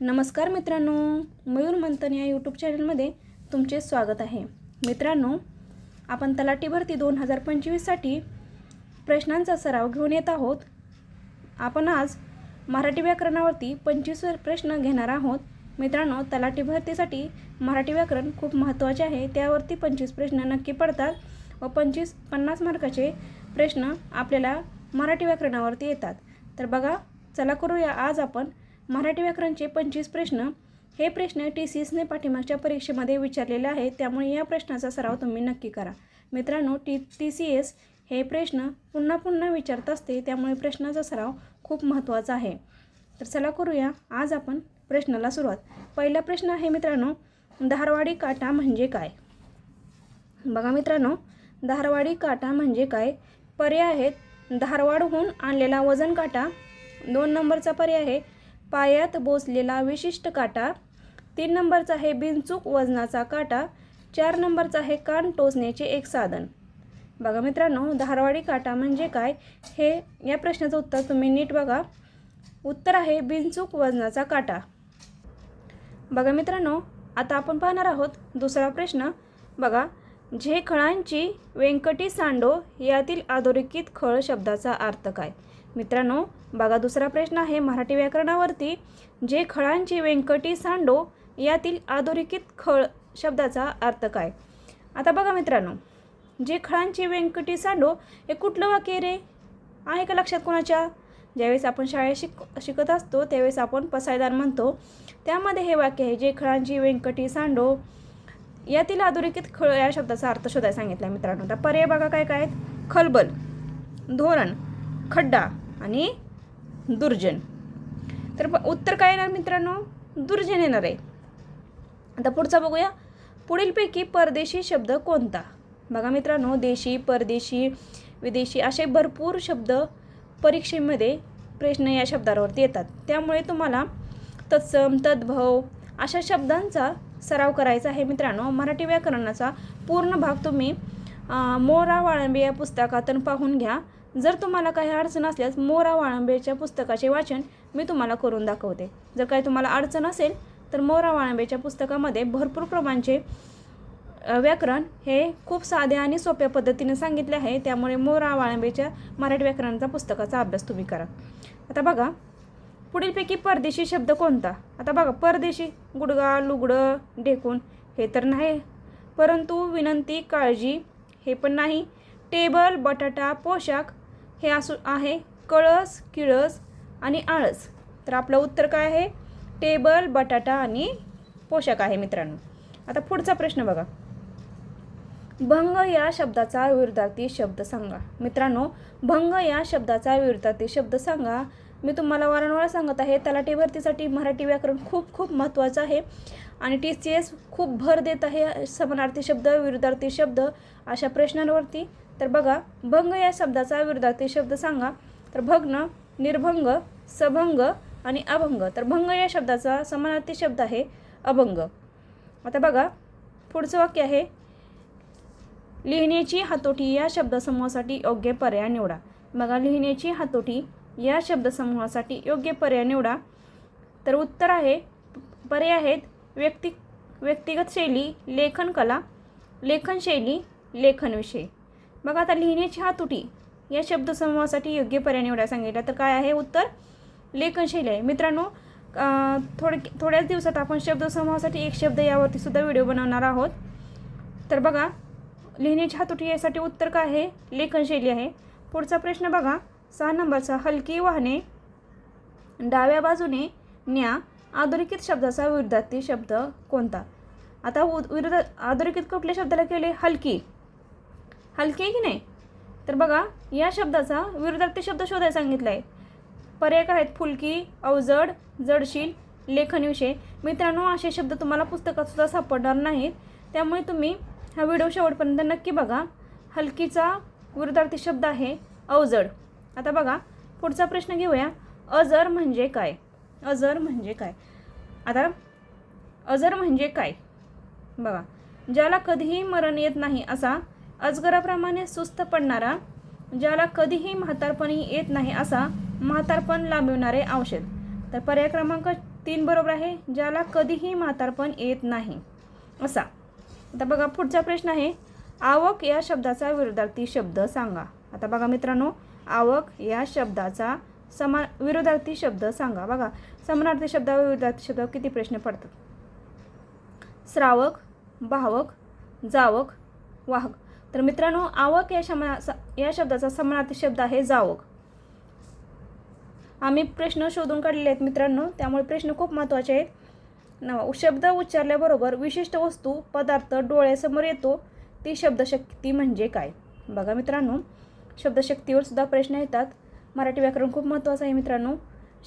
नमस्कार मित्रांनो मयूर मंथन या यूट्यूब चॅनलमध्ये तुमचे स्वागत आहे. मित्रांनो आपण तलाठी भरती दोन हजार पंचवीससाठी प्रश्नांचा सराव घेऊन येत आहोत. आपण आज मराठी व्याकरणावरती पंचवीस प्रश्न घेणार आहोत. मित्रांनो तलाठी भरतीसाठी मराठी व्याकरण खूप महत्त्वाचे आहे. त्यावरती पंचवीस प्रश्न नक्की पडतात व पंचवीस पन्नास मार्काचे प्रश्न आपल्याला मराठी व्याकरणावरती येतात. तर बघा चला करूया आज आपण मराठी व्याकरणचे पंचवीस प्रश्न. हे प्रश्न टी सी एसने पाठीमागच्या परीक्षेमध्ये विचारलेले आहेत. त्यामुळे या प्रश्नाचा सराव तुम्ही नक्की करा. मित्रांनो टी टी सी एस हे प्रश्न पुन्हा पुन्हा विचारत असते. त्यामुळे प्रश्नाचा सराव खूप महत्त्वाचा आहे. तर चला करूया. आज आपण प्रश्नाला सुरुवात. पहिला प्रश्न आहे मित्रांनो धारवाडी काटा म्हणजे काय? बघा मित्रांनो धारवाडी काटा म्हणजे काय? पर्याय आहेत. धारवाडहून आणलेला वजन काटा. दोन नंबरचा पर्याय आहे. पायात बोचलेला विशिष्ट काटा तीन नंबरचा आहे बिनचूक वजनाचा काटा चार नंबरचा आहे कान टोचण्याचे एक साधन. बघा मित्रांनो धारवाडी काटा म्हणजे काय? हे या प्रश्नाचं उत्तर तुम्ही नीट बघा. उत्तर आहे बिनचूक वजनाचा काटा. बघा मित्रांनो आता आपण पाहणार आहोत दुसरा प्रश्न. बघा झे खळांची व्यंकटी सांडो यातील अधोरेखित खळ शब्दाचा अर्थ काय? मित्रांनो बघा दुसरा प्रश्न आहे मराठी व्याकरणावरती. जे खळांची व्यंकटी सांडो यातील अधोरेखित खळ शब्दाचा अर्थ काय? आता बघा मित्रांनो जे खळांची व्यंकटी सांडो हे कुठलं वाक्य रे? आहे का लक्षात कोणाच्या? ज्यावेळेस आपण शाळेत शिक शिकत असतो त्यावेळेस आपण पसायदार म्हणतो. त्यामध्ये हे वाक्य आहे जे खळांची व्यंकटी सांडो यातील अधोरेखित खळ या शब्दाचा अर्थ शोधायला सांगितला आहे मित्रांनो. आता पर्याय बघा काय काय आहेत. खलबल धोरण खड्डा आणि दुर्जन. तर उत्तर काय येणार मित्रांनो? दुर्जन येणार आहे. आता पुढचा बघूया. पुढीलपैकी परदेशी शब्द कोणता? बघा मित्रांनो देशी परदेशी विदेशी असे भरपूर शब्द परीक्षेमध्ये प्रश्न या शब्दावरती येतात. त्यामुळे तुम्हाला तत्सम तद्भव अशा शब्दांचा सराव करायचा आहे मित्रांनो. मराठी व्याकरणाचा पूर्ण भाग तुम्ही मोरा वाळंबे या पुस्तकातून पाहून घ्या. जर तुम्हाला काही अडचण असल्यास मोरा वाळंबेच्या पुस्तकाचे वाचन मी तुम्हाला करून दाखवते. जर काही तुम्हाला अडचण असेल तर मोरा वाळंबेच्या पुस्तकामध्ये भरपूर प्रमाणचे व्याकरण हे खूप साध्या आणि सोप्या पद्धतीने सांगितले आहे. त्यामुळे मोरा वाळंबेच्या मराठी व्याकरणाचा पुस्तकाचा अभ्यास तुम्ही करा. आता बघा पुढीलपैकी परदेशी शब्द कोणता? आता बघा परदेशी गुडगा लुगडं ढेकून हे तर नाही परंतु विनंती काळजी हे पण नाही. टेबल बटाटा पोशाख हे असू आहे कळस किळस आणि आळस. तर आपलं उत्तर काय आहे? टेबल बटाटा आणि पोशाख आहे मित्रांनो. आता पुढचा प्रश्न बघा. भंग या शब्दाचा विरुद्धार्थी शब्द सांगा. मित्रांनो भंग या शब्दाचा विरुद्धार्थी शब्द सांगा. मी तुम्हाला वारंवार सांगत आहे तलाठी भरतीसाठी मराठी व्याकरण खूप खूप महत्त्वाचं आहे. आणि टी सी एस खूप भर देत आहे समानार्थी शब्द विरुद्धार्थी शब्द अशा प्रश्नांवरती. तर बघा भंग या शब्दाचा विरुद्धार्थी शब्द सांगा. तर भग्न निर्भंग सभंग आणि अभंग. तर भंग या शब्दाचा समानार्थी शब्द आहे अभंग. आता बघा पुढचं वाक्य आहे. लिहिण्याची हातोटी या शब्दसमूहासाठी योग्य पर्याय निवडा. बघा लिहिण्याची हातोटी या शब्दसमूहासाठी योग्य पर्याय निवडा. तर उत्तर आहे पर्याय आहेत व्यक्ती व्यक्तिगत शैली लेखन कला लेखनशैली लेखनविषय बघा आता लिहिण्याची हातुटी या शब्दसमूहासाठी योग्य पर्याय निवडा सांगितलं तर काय आहे? उत्तर लेखनशैली आहे. मित्रांनो थोडक थोड्याच दिवसात आपण शब्दसमूहासाठी एक शब्द यावरती सुद्धा व्हिडिओ बनवणार आहोत. तर बघा लिहिण्याची हातुटी यासाठी उत्तर काय आहे? लेखनशैली आहे. पुढचा प्रश्न बघा. सहा नंबरचा हलकी वाहने डाव्या बाजूने न्या अधोरेखित शब्दाचा विरुद्धार्थी शब्द कोणता? आता उ विरुद्ध अधोरेखित कुठल्या शब्दाला केले? हलकी. हलकी आहे की नाही? तर बघा या शब्दाचा विरुद्धार्थी शब्द शोधायला सांगितला आहे पर्याय काय आहेत? फुलकी अवजड जडशील लेखनविषय मित्रांनो असे शब्द तुम्हाला पुस्तकात सुद्धा सापडणार नाहीत. त्यामुळे तुम्ही हा व्हिडिओ शेवटपर्यंत नक्की बघा. हलकीचा विरुद्धार्थी शब्द आहे अवजड. आता बघा पुढचा प्रश्न घेऊया. अजर म्हणजे काय? अजर म्हणजे काय? आता अजर म्हणजे काय? बघा ज्याला कधीही मरण येत नाही असा अजगराप्रमाणे सुस्त पडणारा ज्याला कधीही म्हातारपणी येत नाही असा म्हातारपण लांबविणारे औषध. तर पर्याय क्रमांक तीन बरोबर आहे ज्याला कधीही म्हातारपण येत नाही असा. आता बघा पुढचा प्रश्न आहे आवक या शब्दाचा विरोधार्थी शब्द सांगा. आता बघा मित्रांनो आवक या शब्दाचा समा विरोधार्थी शब्द सांगा. बघा समानार्थी शब्द विरोधार्थी शब्द किती प्रश्न पडतात? श्रावक भावक जावक वाहक. तर मित्रांनो आवक या शमा या शब्दाचा समानार्थी शब्द आहे जावक. आम्ही प्रश्न शोधून काढलेले आहेत मित्रांनो त्यामुळे प्रश्न खूप महत्त्वाचे आहेत. नवा शब्द उच्चारल्याबरोबर विशिष्ट वस्तू पदार्थ डोळ्यासमोर येतो ती शब्दशक्ती म्हणजे काय? बघा मित्रांनो शब्दशक्तीवर सुद्धा प्रश्न येतात. मराठी व्याकरण खूप महत्त्वाचं आहे मित्रांनो.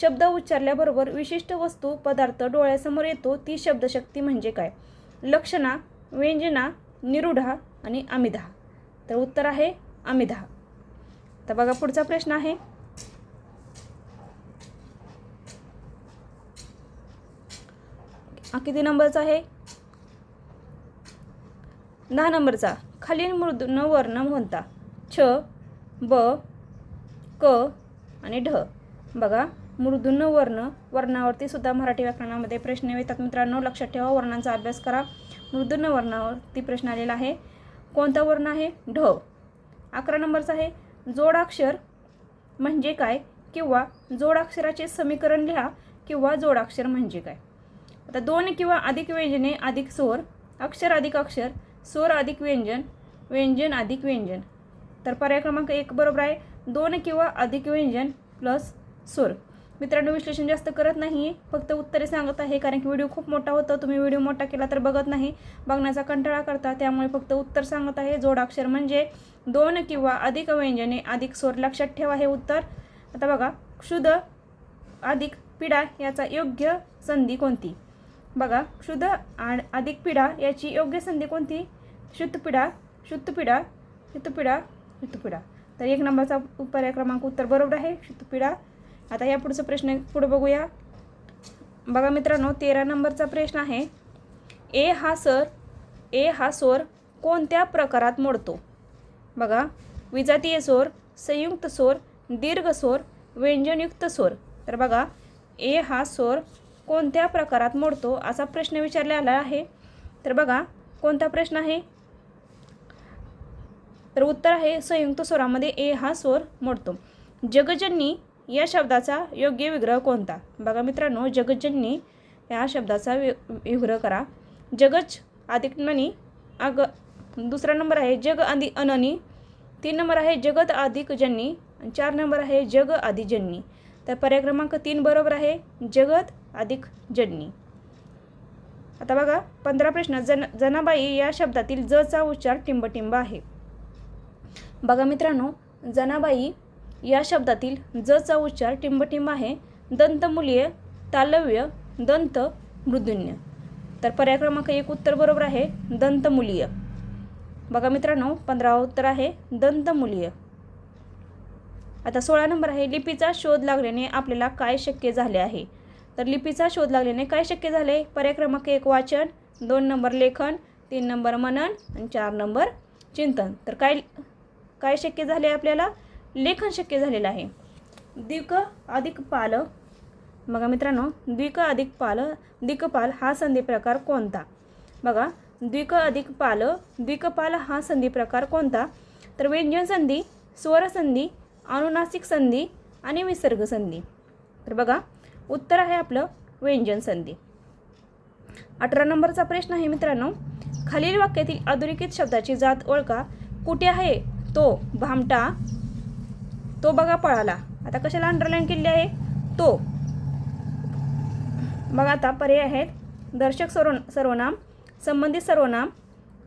शब्द उच्चारल्याबरोबर विशिष्ट वस्तू पदार्थ डोळ्यासमोर येतो ती शब्दशक्ती म्हणजे काय? लक्षणा व्यंजना निरुढा आणि अमिधा तर उत्तर आहे अमिधा तर बघा पुढचा प्रश्न आहे. हा किती नंबरचा आहे? दहा नंबरचा. खालील मृदून वर्ण म्हणता. छ ब क आणि ढ. बघा मृदून वर्ण वर्णावरती सुद्धा मराठी व्याकरणामध्ये प्रश्न येतात. मित्रांनो लक्षात ठेवा वर्णांचा अभ्यास करा. मृदून वर्णावरती प्रश्न आलेला आहे. कोणता वर्ण आहे? ढ. अकरा नंबरचा आहे. जोडाक्षर म्हणजे काय? किंवा जोडाक्षराचे समीकरण लिहा किंवा जोडाक्षर म्हणजे काय? आता दोन किंवा अधिक व्यंजने अधिक स्वर अक्षर अधिक अक्षर स्वर अधिक व्यंजन व्यंजन अधिक व्यंजन. तर पर्याय क्रमांक एक बरोबर आहे. दोन किंवा अधिक व्यंजन प्लस स्वर. मित्रांनो विश्लेषण जास्त करत नाही फक्त उत्तरे सांगत आहे कारण की व्हिडिओ खूप मोठा होतो तुम्ही व्हिडिओ मोठा केला तर बघत नाही. बघण्याचा कंटाळा करता त्यामुळे फक्त उत्तर सांगत आहे. जोडाक्षर म्हणजे दोन किंवा अधिक व्यंजने अधिक स्वर लक्षात ठेवा हे उत्तर. आता बघा क्षुद अधिक पिढा याचा योग्य संधी कोणती? बघा क्षुद अधिक पिढा याची योग्य संधी कोणती? शुद्धपिढा शुद्धपिढा शुद्धपिढा शुद्धपिढा तर एक नंबरचा पर्याय क्रमांक उत्तर बरोबर आहे. शुद्धपिढा आता या पुढचा प्रश्न पुढे बघूया. बघा मित्रांनो तेरा नंबरचा प्रश्न आहे ए हा सर ए हा स्वर कोणत्या प्रकारात मोडतो? बघा विजातीय स्वर संयुक्त स्वर दीर्घ स्वर व्यंजनयुक्त स्वर. तर बघा ए हा स्वर कोणत्या प्रकारात मोडतो? असा प्रश्न विचारलेला आहे. तर बघा कोणता प्रश्न आहे? तर उत्तर आहे संयुक्त स्वरामध्ये ए हा स्वर मोडतो. जगजननी या शब्दाचा योग्य विग्रह कोणता? बघा मित्रांनो जगजननी या शब्दाचा वि विग्रह करा. जगज अधिक ननी अग दुसरा नंबर आहे जग आदि अननी तीन नंबर आहे जगत अधिक जन्नी चार नंबर आहे जग आदि जन्नी तर पर्याय क्रमांक तीन बरोबर आहे जगत अधिक जन्नी आता बघा पंधरा प्रश्न. जन जनाबाई या शब्दातील जचा उच्चार टिंबटिंब आहे. बघा मित्रांनो जनाबाई या शब्दातील जचा उच्चार टिंबटिंब आहे. दंतमुलीय तालव्य दंत मृदुन्य. तर पर्याय क्रमांक एक उत्तर बरोबर आहे दंतमुलीय. बघा मित्रांनो पंधरावा उत्तर आहे दंतमुलीय. आता सोळा नंबर आहे लिपीचा शोध लागल्याने आपल्याला काय शक्य झाले आहे? तर लिपीचा शोध लागल्याने काय शक्य झाले? पर्याय क्रमांक एक वाचन. दोन नंबर लेखन. तीन नंबर मनन. आणि चार नंबर चिंतन. तर काय काय शक्य झाले आपल्याला? लेखन शक्य झालेलं आहे. द्विक अधिक पाल. बघा मित्रांनो द्विक अधिक पाल द्विकपाल हा संधी प्रकार कोणता? बघा द्विक अधिक पाल द्विकपाल हा संधी प्रकार कोणता? तर व्यंजन संधी स्वर संधी अनुनासिक संधी आणि विसर्ग संधी. तर बघा उत्तर आहे आपलं व्यंजन संधी. अठरा नंबरचा प्रश्न आहे मित्रांनो खालील वाक्यातील अधोरेखित शब्दाची जात ओळखा. कुठे आहे? तो भामटा तो बघा पळाला. आता कशाला अंडरलाईन केली आहे? तो. बघा आता पर्याय आहेत. दर्शक सर्व सर्वनाम संबंधित सर्वनाम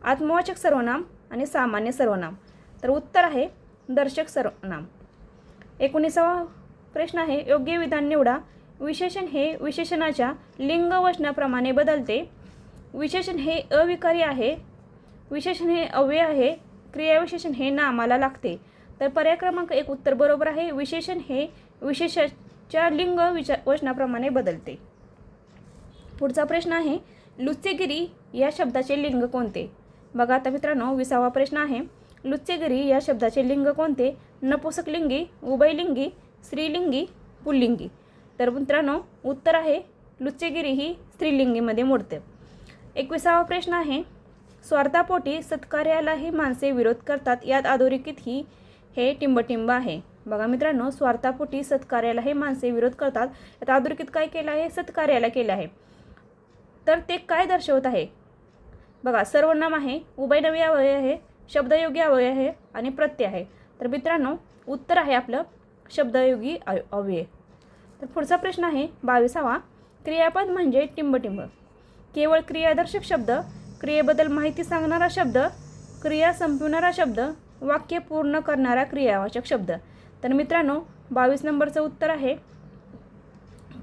आत्मवाचक सर्वनाम आणि सामान्य सर्वनाम. तर उत्तर आहे दर्शक सर्वनाम. एकोणीसावा प्रश्न आहे योग्य विधान निवडा. विशेषण हे विशेषणाच्या लिंग वचनाप्रमाणे बदलते. विशेषण हे अविकारी आहे. विशेषण हे अव्यय आहे. क्रियाविशेषण हे नामाला लागते. तर पर्याय क्रमांक एक उत्तर बरोबर आहे. विशेषण हे विशेषाच्या लिंग विचार वचनाप्रमाणे बदलते. पुढचा प्रश्न आहे लुच्चेगिरी या शब्दाचे लिंग कोणते? बघा आता मित्रांनो विसावा प्रश्न आहे. लुच्चेगिरी या शब्दाचे लिंग कोणते? नपुसकलिंगी उभयलिंगी स्त्रीलिंगी पुल्लिंगी. तर मित्रांनो उत्तर आहे लुच्चेगिरी ही स्त्रीलिंगीमध्ये मोडते. एकविसावा प्रश्न आहे स्वार्थापोटी सत्कार्यालाही माणसे विरोध करतात. यात अधोरेखित ही हे टिंबटिंब आहे. बघा मित्रांनो स्वार्थापोटी सत्कार्याला हे माणसे विरोध करतात. यात अधोरेखित काय केलं आहे? सत्कार्याला केलं आहे. तर ते काय दर्शवत आहे? बघा सर्वनाम आहे उभयनवी अवयव आहे शब्दयोगी अवयव आहे आणि प्रत्यय आहे. तर मित्रांनो उत्तर आहे आपलं शब्दयोगी अव- अव्यय तर पुढचा प्रश्न आहे बावीसावा. क्रियापद म्हणजे टिंबटिंब. केवळ क्रियादर्शक शब्द क्रियेबद्दल माहिती सांगणारा शब्द क्रिया संपविणारा शब्द वाक्य पूर्ण करणारा क्रियावाचक शब्द. तर मित्रांनो बावीस नंबरचं उत्तर आहे.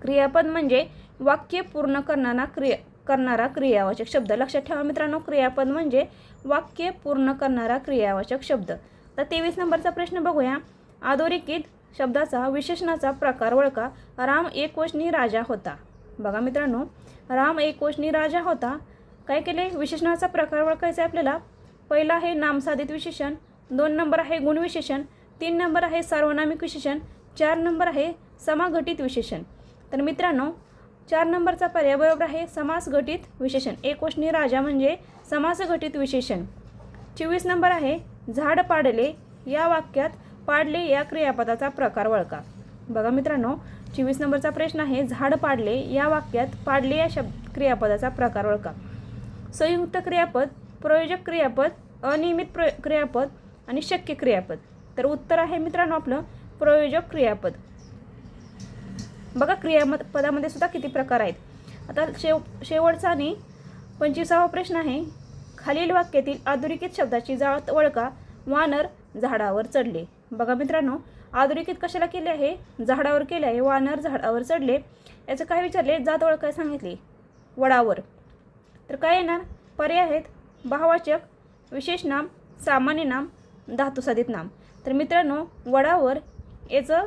क्रियापद म्हणजे वाक्य पूर्ण करणारा क्रिया करणारा क्रियावाचक शब्द. लक्षात ठेवा मित्रांनो क्रियापद म्हणजे वाक्य पूर्ण करणारा क्रियावाचक शब्द. तर तेवीस नंबरचा प्रश्न बघूया. अधोरेखित शब्दाचा विशेषणाचा प्रकार ओळखा. राम एकवचनी राजा होता. बघा मित्रांनो राम एकवचनी राजा होता. काय केले? विशेषणाचा प्रकार ओळखायचा आहे आपल्याला. पहिला आहे नामसाधित विशेषण. दोन नंबर आहे गुणविशेषण तीन नंबर आहे सार्वनामिक विशेषण चार नंबर आहे समाघटित विशेषण. तर मित्रांनो चार नंबरचा पर्याय बरोबर आहे समासघटित विशेषण. एकवशनी राजा म्हणजे समासघटित विशेषण. चोवीस नंबर आहे झाड पाडले या वाक्यात पाडले या क्रियापदाचा प्रकार वळका बघा मित्रांनो चोवीस नंबरचा प्रश्न आहे झाड पाडले या वाक्यात पाडले या शब्द क्रियापदाचा प्रकार ओळखा संयुक्त क्रियापद प्रयोजक क्रियापद अनियमित प्र क्रियापद आणि शक्य क्रियापद. तर उत्तर आहे मित्रांनो आपलं प्रयोजक क्रियापद. बघा क्रियामद पदामध्ये सुद्धा किती प्रकार आहेत. आता शेव शेवटचा आणि पंचवीसावा प्रश्न आहे. खालील वाक्यातील आधुरिकित शब्दाची जाळत ओळखा. वानर झाडावर चढले. बघा मित्रांनो आधुरिकित कशाला केले आहे? झाडावर केले आहे. वानर झाडावर चढले. याचं काय विचारले? जात ओळखाय सांगितली. वडावर. तर काय येणार? पर्याय आहेत. भाववाचक. विशेष नाम. सामान्य नाम. धातुसाधित नाम. तर मित्रांनो वडावर याचं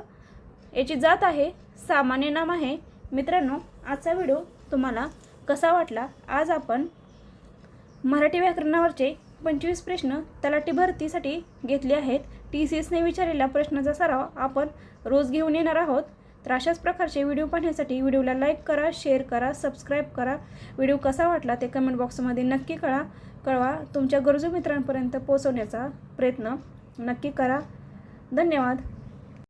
याची जात आहे सामान्य नाम आहे. मित्रांनो आजचा व्हिडिओ तुम्हाला कसा वाटला? आज आपण मराठी व्याकरणावरचे पंचवीस प्रश्न तलाठी भरतीसाठी घेतले आहेत. टी सी एसने विचारलेल्या प्रश्नाचा सराव आपण रोज घेऊन येणार आहोत. तर अशाच प्रकारचे व्हिडिओ पाहण्यासाठी व्हिडिओला लाईक करा शेअर करा सबस्क्राईब करा. व्हिडिओ कसा वाटला ते कमेंट बॉक्समध्ये नक्की कळा. कळवा. तुमच्या गरजू मित्रांपर्यंत पोचवण्याचा प्रयत्न नक्की करा. धन्यवाद.